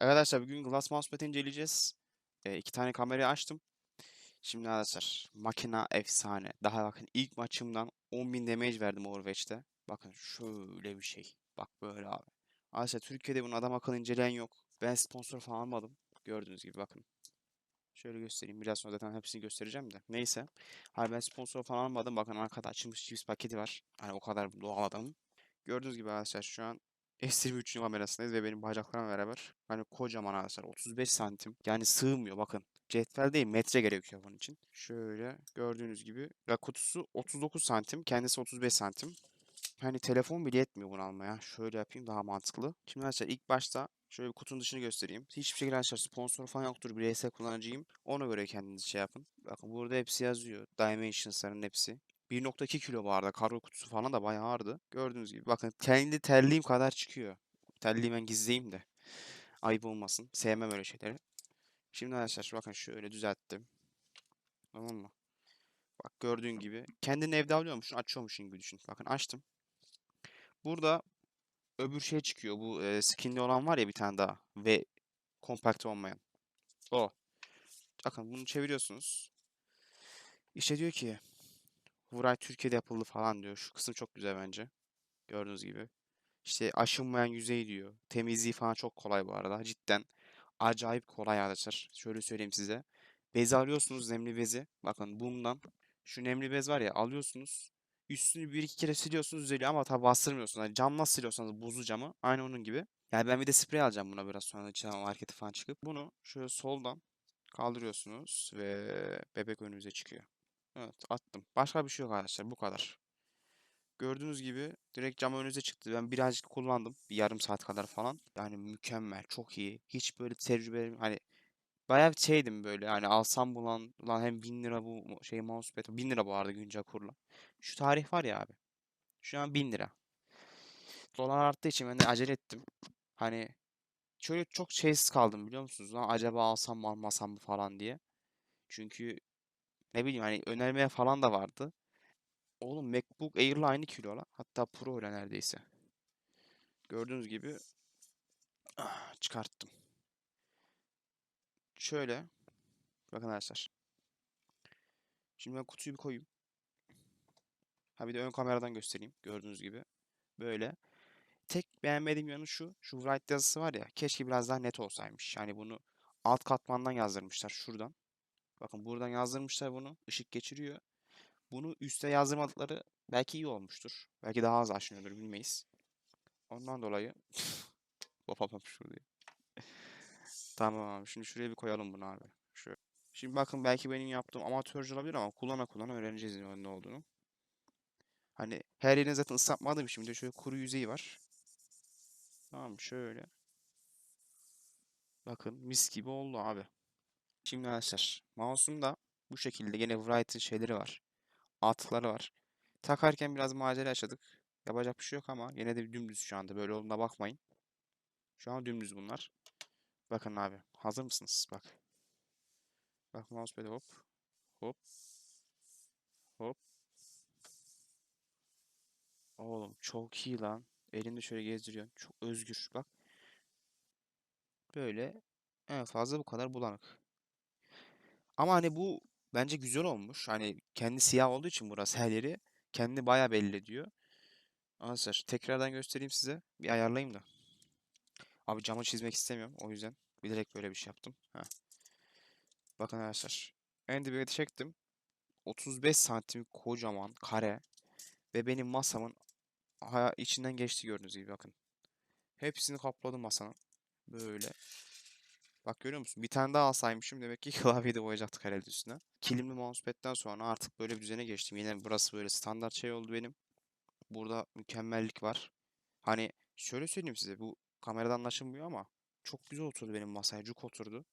Arkadaşlar bugün Glass Mousepad inceleyeceğiz. Ee, iki tane kamerayı açtım. Şimdi arkadaşlar makina efsane. Daha bakın ilk maçımdan 10.000 damage verdim Overwatch'te. Bakın şöyle bir şey. Bak böyle abi. Arkadaşlar Türkiye'de bunu adam akıllı inceleyen yok. Ben sponsor falan almadım. Gördüğünüz gibi bakın. Şöyle göstereyim. Biraz sonra zaten hepsini göstereceğim de. Neyse. Hayır ben sponsor falan almadım. Bakın arkada açılmış chips paketi var. Hani o kadar doğal adamım. Gördüğünüz gibi arkadaşlar şu an S23'ün kamerasındayız ve benim bacaklarımla beraber hani kocaman arkadaşlar 35 santim yani sığmıyor bakın. Cetvel değil metre gerekiyor bunun için. Şöyle gördüğünüz gibi ve kutusu 39 santim kendisi 35 santim. Hani telefon bile yetmiyor bunu almaya. Şöyle yapayım daha mantıklı. Şimdi arkadaşlar ilk başta şöyle bir kutunun dışını göstereyim. Hiçbir şekilde arkadaşlar sponsor falan yoktur. Bireysel kullanıcıyım. Ona göre kendiniz şey yapın. Bakın burada hepsi yazıyor. Dimensions'ların hepsi. 1.2 kilo arada. Kargo kutusu falan da bayağı ağırdı. Gördüğünüz gibi bakın kendi terliğim kadar çıkıyor. Terliği ben gizleyeyim de. Ayıp olmasın. Sevmem öyle şeyleri. Şimdi arkadaşlar bakın şöyle düzelttim. Tamam mı? Bak gördüğün gibi. Kendini evde alıyormuşsun, açıyormuşsun gibi düşün. Bakın açtım. Burada öbür şey çıkıyor. Bu e, skinli olan var ya bir tane daha. Ve kompakt olmayan. O. Bakın bunu çeviriyorsunuz. İşte diyor ki Vuray Türkiye'de yapıldı falan diyor. Şu kısım çok güzel bence. Gördüğünüz gibi. İşte aşınmayan yüzey diyor. Temizliği falan çok kolay bu arada. Cidden acayip kolay arkadaşlar. Şöyle söyleyeyim size. Bezi alıyorsunuz nemli bezi. Bakın bundan şu nemli bez var ya alıyorsunuz. Üstünü bir iki kere siliyorsunuz düzeliyor ama tabi bastırmıyorsunuz. Hani camla siliyorsanız buzlu camı aynı onun gibi. Yani ben bir de sprey alacağım buna biraz sonra içine markete falan çıkıp. Bunu şöyle soldan kaldırıyorsunuz ve bebek önünüze çıkıyor. Evet attım. Başka bir şey yok arkadaşlar bu kadar. Gördüğünüz gibi direkt cam önünüze çıktı. Ben birazcık kullandım. Bir yarım saat kadar falan. Yani mükemmel. Çok iyi. Hiç böyle tecrübe hani bayağı bir şeydim böyle. Yani alsam bulan lan hem 1000 lira bu şey mousepad 1000 lira bu arada güncel kurla. Şu tarih var ya abi. Şu an 1000 lira. Dolar arttığı için ben de acele ettim. Hani şöyle çok şeysiz kaldım biliyor musunuz? Lan acaba alsam mı almasam mı falan diye. Çünkü ne bileyim hani önermeye falan da vardı. Oğlum MacBook Air'la aynı kilo lan. Hatta Pro ile neredeyse. Gördüğünüz gibi ah, çıkarttım. Şöyle. Bakın arkadaşlar. Şimdi ben kutuyu bir koyayım. Ha bir de ön kameradan göstereyim. Gördüğünüz gibi. Böyle. Tek beğenmediğim yanı şu. Şu write yazısı var ya. Keşke biraz daha net olsaymış. Yani bunu alt katmandan yazdırmışlar. Şuradan. Bakın buradan yazdırmışlar bunu. Işık geçiriyor. Bunu üste yazdırmadıkları belki iyi olmuştur. Belki daha az aşınıyordur bilmeyiz. Ondan dolayı Babam şuraya. Tamam. Şimdi şuraya bir koyalım bunu abi. Şöyle. Şimdi bakın belki benim yaptığım amatörce olabilir ama kullana kullana öğreneceğiz ne olduğunu. Hani her yerini zaten ıslatmadığım için bir de şöyle kuru yüzeyi var. Tamam şöyle. Bakın mis gibi oldu abi. Şimdi arkadaşlar mouse'um bu şekilde gene Wright'ın şeyleri var. Altları var. Takarken biraz macera yaşadık. Yapacak bir şey yok ama yine de dümdüz şu anda. Böyle olduğuna bakmayın. Şu an dümdüz bunlar. Bakın abi. Hazır mısınız? Bak. Bak mousepad'e hop. Hop. Hop. Oğlum çok iyi lan. Elinde şöyle gezdiriyorsun. Çok özgür. Bak. Böyle. En fazla bu kadar bulanık. Ama hani bu bence güzel olmuş. Hani kendi siyah olduğu için burası her yeri kendini bayağı belli ediyor. Arkadaşlar tekrardan göstereyim size. Bir ayarlayayım da. Abi camı çizmek istemiyorum. O yüzden bilerek böyle bir şey yaptım. Heh. Bakın arkadaşlar. En dibe çektim. 35 santim kocaman kare. Ve benim masamın içinden geçti gördüğünüz gibi bakın. Hepsini kapladım masanın. Böyle. Bak görüyor musun? Bir tane daha alsaymışım demek ki klavyeyi de boyayacaktık herhalde üstüne. Kilimli mousepad'den sonra artık böyle bir düzene geçtim. Yine burası böyle standart şey oldu benim. Burada mükemmellik var. Hani şöyle söyleyeyim size bu kameradan anlaşılmıyor ama çok güzel oturdu benim masaya. Cuk oturdu.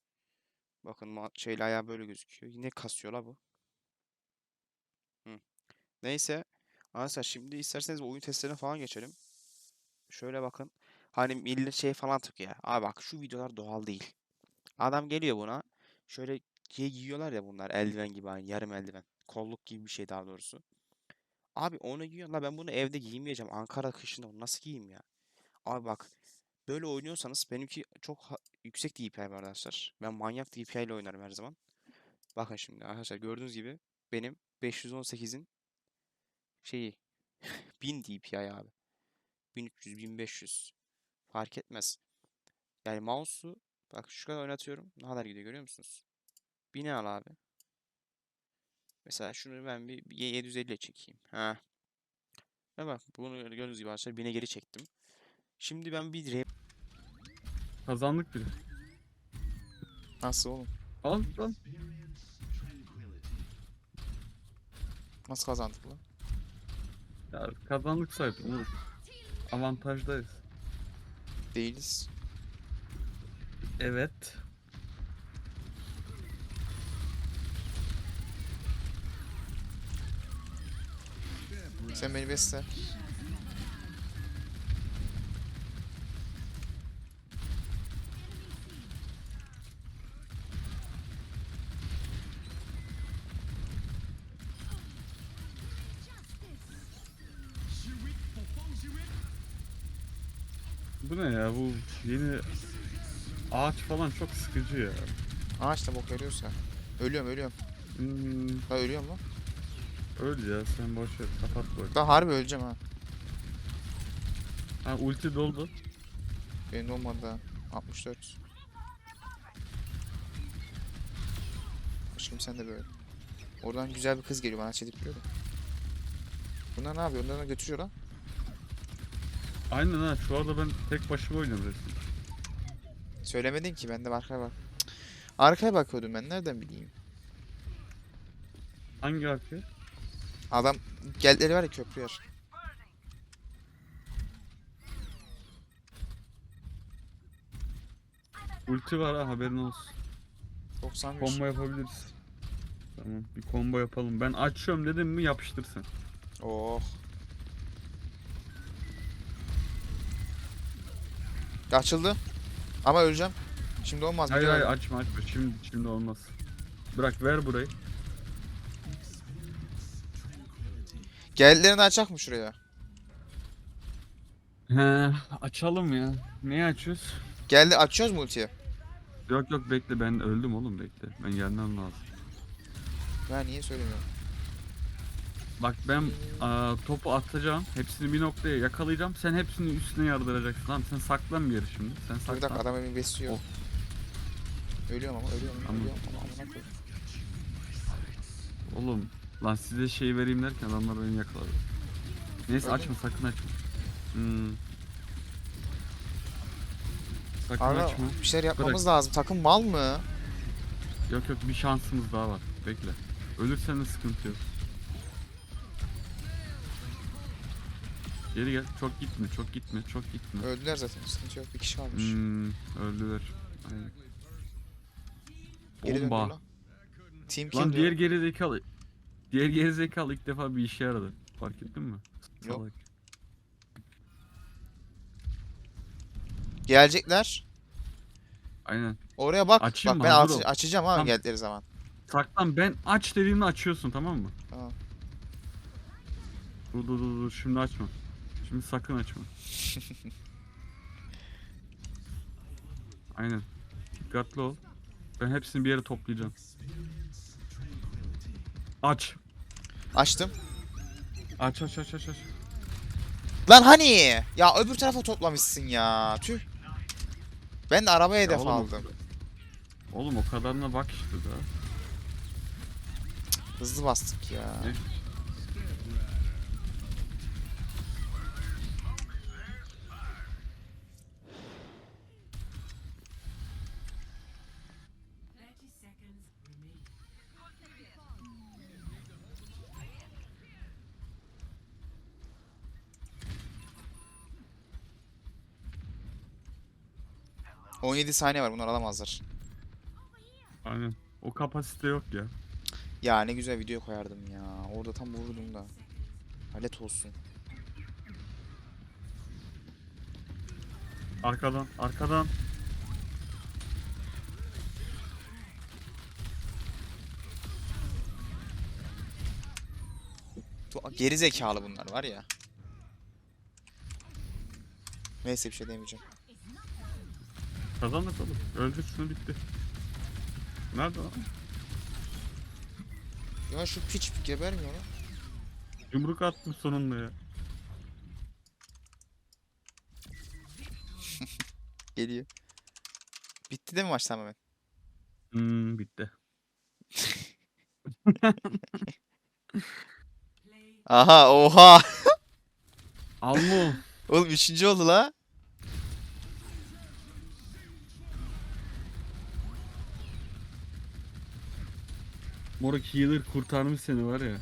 Bakın şeyle ayağı böyle gözüküyor. Yine kasıyor la bu. Hı. Neyse. Arkadaşlar şimdi isterseniz oyun testlerine falan geçelim. Şöyle bakın. Hani millet şey falan tıkıyor. Abi bak şu videolar doğal değil. Adam geliyor buna. Şöyle şey giyiyorlar ya bunlar eldiven gibi aynı yarım eldiven. Kolluk gibi bir şey daha doğrusu. Abi onu giyiyorsun la ben bunu evde giymeyeceğim. Ankara kışında onu nasıl giyeyim ya? Abi bak böyle oynuyorsanız benimki çok yüksek DPI arkadaşlar. Ben manyak DPI ile oynarım her zaman. Bakın şimdi arkadaşlar gördüğünüz gibi benim 518'in şeyi 1000 DPI abi. 1300, 1500 fark etmez. Yani mouse'u bak şu kadar oynatıyorum. Ne kadar gidiyor görüyor musunuz? 1000'e al abi. Mesela şunu ben bir 750'ye çekeyim. Ha. Ve bak bunu gördüğünüz gibi arkadaşlar 1000'e geri çektim. Şimdi ben bir rap Kazandık bile. Nasıl oğlum? Al lan. Nasıl kazandık lan? Ya kazandık saydım. Avantajdayız. Değiliz. Evet. Sen beni besle. Bu ne ya bu yeni ağaç falan çok sıkıcı ya. Ağaç da bok veriyorsa. Ölüyorum ölüyorum. Hmm, Ben ölüyorum lan. öl ya sen boş ver kapat bak. Ben harbi öleceğim ha. Ha ulti doldu. Benim olmadı daha. 64. Aşkım sen de böyle. Oradan güzel bir kız geliyor bana çedip duruyor da. Bunlar ne yapıyor? Onları götürüyor lan. Aynen ha şu anda ben tek başıma oynuyorum resmen. Söylemedin ki ben de arkaya bak. Arkaya bakıyordum ben nereden bileyim. Hangi harfi? Adam gelleri var ya köprü yer. Ulti var ha haberin olsun. 91. Combo yapabiliriz. Tamam bir combo yapalım. Ben açıyorum dedim mi yapıştırsın. Oh. Açıldı. Ama öleceğim. Şimdi olmaz. Hayır hayır açma açma şimdi şimdi olmaz. Bırak ver burayı. Geldilerini açacak mı şuraya? He açalım ya. Neyi açıyoruz? Geldi açıyoruz mu ultiyi? Yok yok bekle ben öldüm oğlum bekle. Ben gelmem lazım. Ben niye söylemiyorum? Bak ben aa, topu atacağım. Hepsini bir noktaya yakalayacağım. Sen hepsini üstüne yardıracaksın. Tamam sen saklan bir yere şimdi. Sen Bir dakika saklan. adam beni besliyor. Oh. Ölüyorum ama ölüyorum. Tamam. Ölüyorum ama amına koyayım. Oğlum lan size şey vereyim derken adamlar beni yakaladı. Neyse Öyle açma sakın açma. Hmm. Sakın Ara açma. bir şeyler yapmamız lazım. Takım mal mı? Yok yok bir şansımız daha var. Bekle. Ölürsen de sıkıntı yok. Geri gel. Çok gitme, çok gitme, çok gitme. Öldüler zaten. Sıkıntı yok. Bir kişi kalmış. Hmm, öldüler. Aynen. Geri Bomba. lan. Team kill Lan diyor. diğer geri zekalı. Diğer geri zekalı ilk defa bir işe yaradı. Fark ettin mi? Yok. Salak. Gelecekler. Aynen. Oraya bak. Açayım bak mı? ben Hazır aç- ol. açacağım abi Tamam. geldikleri zaman. Saklan ben aç dediğimde açıyorsun tamam mı? Tamam. Dur dur dur dur şimdi açma. Şimdi sakın açma. Aynen. Dikkatli ol. Ben hepsini bir yere toplayacağım. Aç. Açtım. Aç aç aç aç aç. Lan hani? Ya öbür tarafa toplamışsın ya. Tüh. Ben de arabaya hedef oğlum aldım. Oğlum o kadarına bak işte daha. Hızlı bastık ya. Ne? 17 saniye var bunlar alamazlar. Aynen. O kapasite yok ya. Ya ne güzel video koyardım ya. Orada tam vururdum da. Halet olsun. Arkadan, arkadan. Geri zekalı bunlar var ya. Neyse bir şey demeyeceğim. Kazandık oğlum. Öldür şunu bitti. Nerede o? Ya şu piç gebermiyor lan. Yumruk attım sonunda ya. Geliyor. Bitti değil mi maç tamamen? Hmm, bitti. Aha oha. Almo. Oğlum üçüncü oldu la. Moruk healer kurtarmış seni var ya.